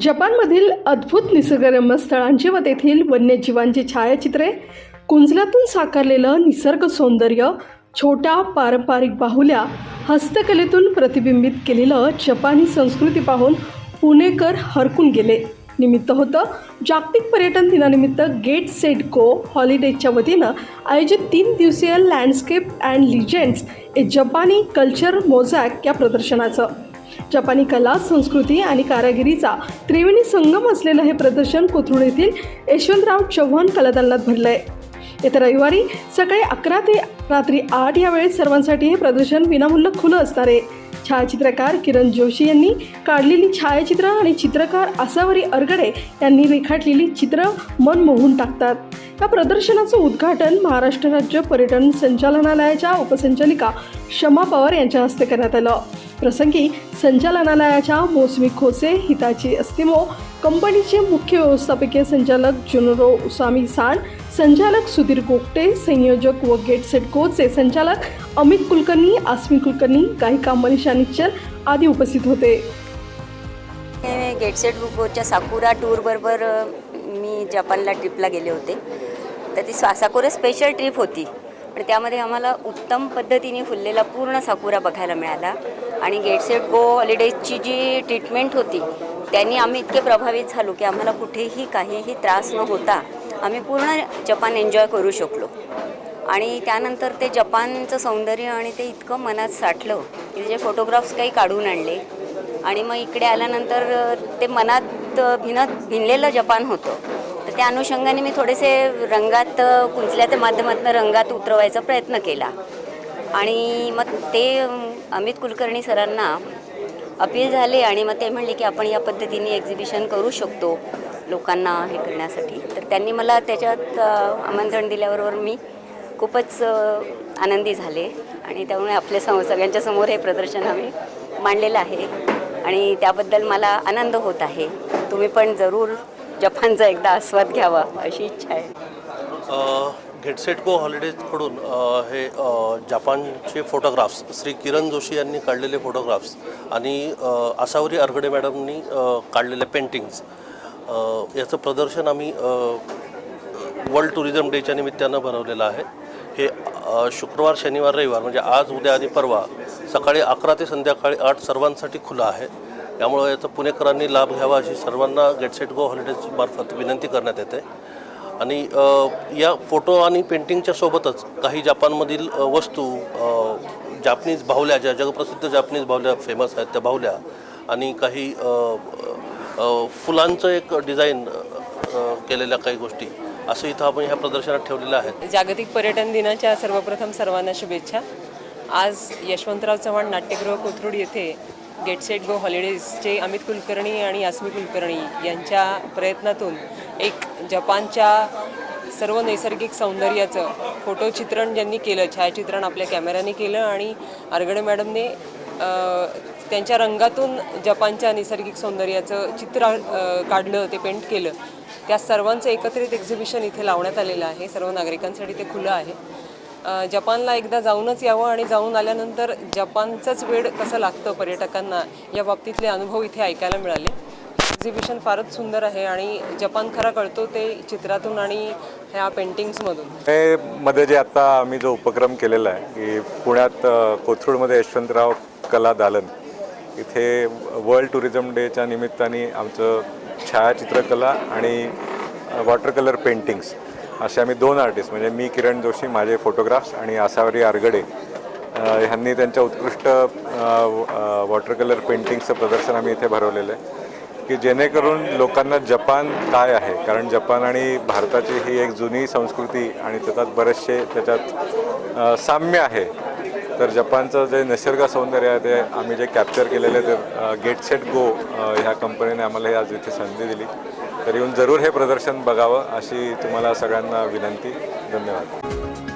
जपानमधील अद्भुत निसर्गरम्य स्थळांची व तेथील वन्यजीवांची छायाचित्रे कुंजलातून साकारलेलं निसर्ग सौंदर्य छोट्या पारंपरिक बाहुल्या हस्तकलेतून प्रतिबिंबित केलेलं जपानी संस्कृती पाहून पुणेकर हरकून गेले. निमित्त होतं जागतिक पर्यटन दिनानिमित्त गेट सेट गो हॉलिडेजच्या वतीनं आयोजित तीन दिवसीय लँडस्केप अँड लिजेंड्स ए जपानी कल्चर मोझॅक या प्रदर्शनाचं. जपानी कला संस्कृती आणि कारागिरीचा त्रिवेणी संगम असलेलं हे प्रदर्शन कोथरूड येथील यशवंतराव चव्हाण कलादालनात आहे येत्या रविवारी सकाळी अकरा ते रात्री आठ या वेळेत सर्वांसाठी हे प्रदर्शन विनामूल्य खुलं असणार आहे. छायाचित्रकार किरण जोशी यांनी काढलेली छायाचित्र आणि चित्रकार आसावरी अरगडे यांनी रेखाटलेली चित्र मन मोहून टाकतात. या प्रदर्शनाचं उद्घाटन महाराष्ट्र राज्य पर्यटन संचालनालयाच्या उपसंचालिका शमा पवार यांच्या हस्ते करण्यात आलं. प्रसंगी संचालनालयाच्या मोसमी खोसे हिताची अस्तिमो कंपनीचे मुख्य व्यवस्थापकीय संचालक जुनरो उसामी सान संचालक सुधीर गोगटे संयोजक व गेट सेट कोचे संचालक अमित कुलकर्णी आस्मी कुलकर्णी गायिका मनीषा निच्चल आदी उपस्थित होते. गेटसेट गेट सेट बुकच्या साकुरा टूरबरोबर मी जपानला ट्रिपला गेले होते. तर ती सा स्पेशल ट्रिप होती. पण त्यामध्ये आम्हाला उत्तम पद्धतीने फुललेला पूर्ण साकुरा बघायला मिळाला. आणि गेट सेट गो हॉलिडेजची जी ट्रीटमेंट होती त्यांनी आम्ही इतके प्रभावित झालो की आम्हाला कुठेही काहीही त्रास न होता आम्ही पूर्ण जपान एन्जॉय करू शकलो. आणि त्यानंतर ते जपानचं सौंदर्य आणि ते इतकं मनात साठलं की त्याचे फोटोग्राफ्स काही काढून आणले. आणि मग इकडे आल्यानंतर ते मनात भिनत भिनलेलं जपान होतं. तर त्या अनुषंगाने मी थोडेसे रंगात कुंचल्याच्या माध्यमातून रंगात उतरवायचा प्रयत्न केला. आणि मग ते अमित कुलकर्णी सरांना अपील झाले आणि मग ते म्हणले की आपण या पद्धतीने एक्झिबिशन करू शकतो लोकांना हे करण्यासाठी. तर त्यांनी मला त्याच्यात आमंत्रण दिल्याबरोबर मी खूपच आनंदी झाले. आणि त्यामुळे आपल्या सम सगळ्यांच्या समोर हे प्रदर्शन आम्ही मांडलेलं आहे. आणि त्याबद्दल मला आनंद होत आहे. तुम्ही पण जरूर जपानचा एकदा आस्वाद घ्यावा अशी इच्छा आहे. घेटसेटको हॉलिडेजकडून हे जपानचे फोटोग्राफ्स श्री किरण जोशी यांनी काढलेले फोटोग्राफ्स आणि आसावरी अरगडे मॅडमनी काढलेले पेंटिंग्स याचं प्रदर्शन आम्ही वर्ल्ड टुरिझम डेच्या निमित्तानं बनवलेलं आहे. हे शुक्रवार शनिवार रविवार म्हणजे आज उद्या आणि परवा सकाळी अकरा ते संध्याकाळी आठ सर्वांसाठी खुलं आहे. त्यामुळं याचा पुणेकरांनी लाभ घ्यावा अशी सर्वांना गेटसेट गो हॉलिडेज मार्फत विनंती करण्यात येते. आणि या फोटो आणि पेंटिंगच्या सोबतच काही जपानमधील वस्तू जापनीज बाहुल्या ज्या जगप्रसिद्ध जापनीज बाहुल्या फेमस आहेत त्या बाहुल्या आणि काही फुलांचं एक डिझाईन केलेल्या काही गोष्टी असं इथं आपण ह्या प्रदर्शनात ठेवलेलं आहे जागतिक पर्यटन दिनाच्या सर्वप्रथम सर्वांना शुभेच्छा. आज यशवंतराव चव्हाण नाट्यगृह कोथरूड येथे गेट सेट गो हॉलिडेजचे अमित कुलकर्णी आणि यास्मी कुलकर्णी यांच्या प्रयत्नातून एक जपानच्या सर्व नैसर्गिक सौंदर्याचं फोटोचित्रण ज्यांनी केलं छायाचित्रण आपल्या कॅमेऱ्याने केलं आणि आरगडे मॅडमने त्यांच्या रंगातून जपानच्या नैसर्गिक सौंदर्याचं चित्र काढलं ते पेंट केलं. त्या सर्वांचं एकत्रित एक्झिबिशन इथे लावण्यात आलेलं आहे. सर्व नागरिकांसाठी ते खुलं आहे. जपानला एकदा जाऊनच यावं आणि जाऊन आल्यानंतर जपानचंच वेळ कसं लागतं पर्यटकांना या बाबतीतले अनुभव इथे ऐकायला मिळाले. एक्झिबिशन फारच सुंदर आहे आणि जपान खरा कळतो ते चित्रातून आणि ह्या पेंटिंग्समधून हे मध्ये जे आता आम्ही जो उपक्रम केलेला आहे की पुण्यात कोथरूडमध्ये यशवंतराव कला दालन. इथे वर्ल्ड टुरिझम डेच्या निमित्ताने आमचं छायाचित्रकला आणि वॉटर कलर पेंटिंग्स असे आम्ही दोन आर्टिस्ट म्हणजे मी किरण जोशी माझे फोटोग्राफ्स आणि आसावरी आरगडे. ह्यांनी त्यांच्या उत्कृष्ट वॉटर कलर पेंटिंगचं प्रदर्शन आम्ही इथे भरवलेलं आहे. की जेणेकरून लोकांना जपान काय आहे? कारण जपान आणि भारताची ही एक जुनी संस्कृती आणि त्याच्यात बरेचसे त्याच्यात साम्य आहे. तर जपानचं जे निसर्ग सौंदर्य आहे ते आम्ही जे कॅप्चर केलेले ते गेट सेट गो ह्या कंपनीने आम्हाला हे आज इथे संधी दिली. तर येऊन जरूर हे प्रदर्शन बघावं अशी तुम्हाला सगळ्यांना विनंती. धन्यवाद.